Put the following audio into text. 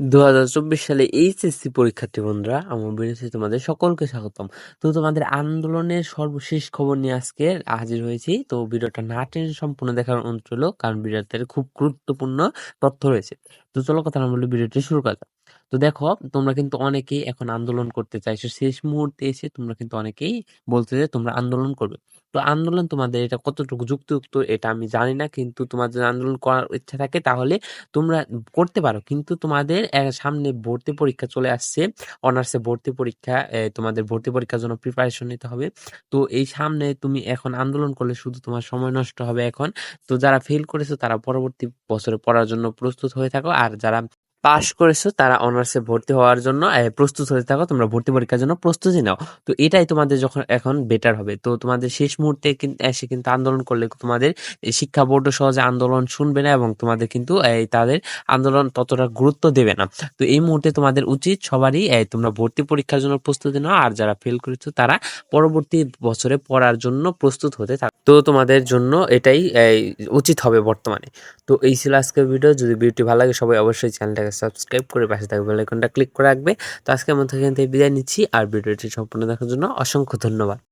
দু হাজার চব্বিশ সালে এইচএসসি পরীক্ষার্থী বন্ধুরা, আমার বিরুদ্ধে তোমাদের সকলকে স্বাগতম। তো তোমাদের আন্দোলনের সর্বশেষ খবর নিয়ে আজকে হাজির হয়েছি। তো ভিডিওটা না সম্পূর্ণ দেখার অনুরোধ কারণ ভিডিওতে খুব গুরুত্বপূর্ণ তথ্য রয়েছে। তো চলো কথা না বলে ভিডিওটি শুরু করা যাক। তো দেখো, তোমরা কিন্তু অনেকেই এখন আন্দোলন করতে চাইছো। শেষ মুহূর্তে এসে তোমরা কিন্তু অনেকেই বলতে যে তোমরা আন্দোলন করবে। তো আন্দোলন তোমাদের এটা কতটুকু যুক্তিযুক্ত এটা আমি জানি না, কিন্তু তোমার যদি আন্দোলন করার ইচ্ছা থাকে তাহলে তোমরা করতে পারো। কিন্তু তোমাদের সামনে ভর্তি পরীক্ষা চলে আসছে। অনার্সে ভর্তি পরীক্ষা তোমাদের ভর্তি পরীক্ষার জন্য প্রিপারেশন নিতে হবে। তো এই সামনে তুমি এখন আন্দোলন করলে শুধু তোমার সময় নষ্ট হবে এখন। তো যারা ফেল করেছ তারা পরবর্তী বছরে পড়ার জন্য প্রস্তুত হয়ে থাকো। আর যারা পাশ করেছ, তারা অনার্সে ভর্তি হওয়ার জন্য প্রস্তুত হয়ে থাকো, তোমরা ভর্তি পরীক্ষার জন্য প্রস্তুতি নাও। তো এটাই তোমাদের যখন এখন বেটার হবে। তো তোমাদের শেষ মুহূর্তে এসে কিন্তু আন্দোলন করলে তোমাদের শিক্ষা বোর্ড সহজে আন্দোলন শুনবে না এবং তোমাদের কিন্তু তাদের আন্দোলন ততটা গুরুত্ব দেবে না। তো এই মুহূর্তে তোমাদের উচিত সবারই তোমরা ভর্তি পরীক্ষার জন্য প্রস্তুতি নাও, আর যারা ফেল করেছ, তারা পরবর্তী বছরে পড়ার জন্য প্রস্তুত হতে থাকো। তো তোমাদের জন্য এটাই উচিত হবে বর্তমানে। তো এই ছিল আজকের ভিডিও যদি ভিডিওটি ভালো লাগে, সবাই অবশ্যই চ্যানেলটাকে সাবস্ক্রাইব করে পাশে থাকবে বেলাইকনটা ক্লিক করে রাখবে। তো আজকের মধ্যে এখান থেকে বিদায় নিচ্ছি, আর ভিডিওটি সম্পূর্ণ দেখার জন্য অসংখ্য ধন্যবাদ।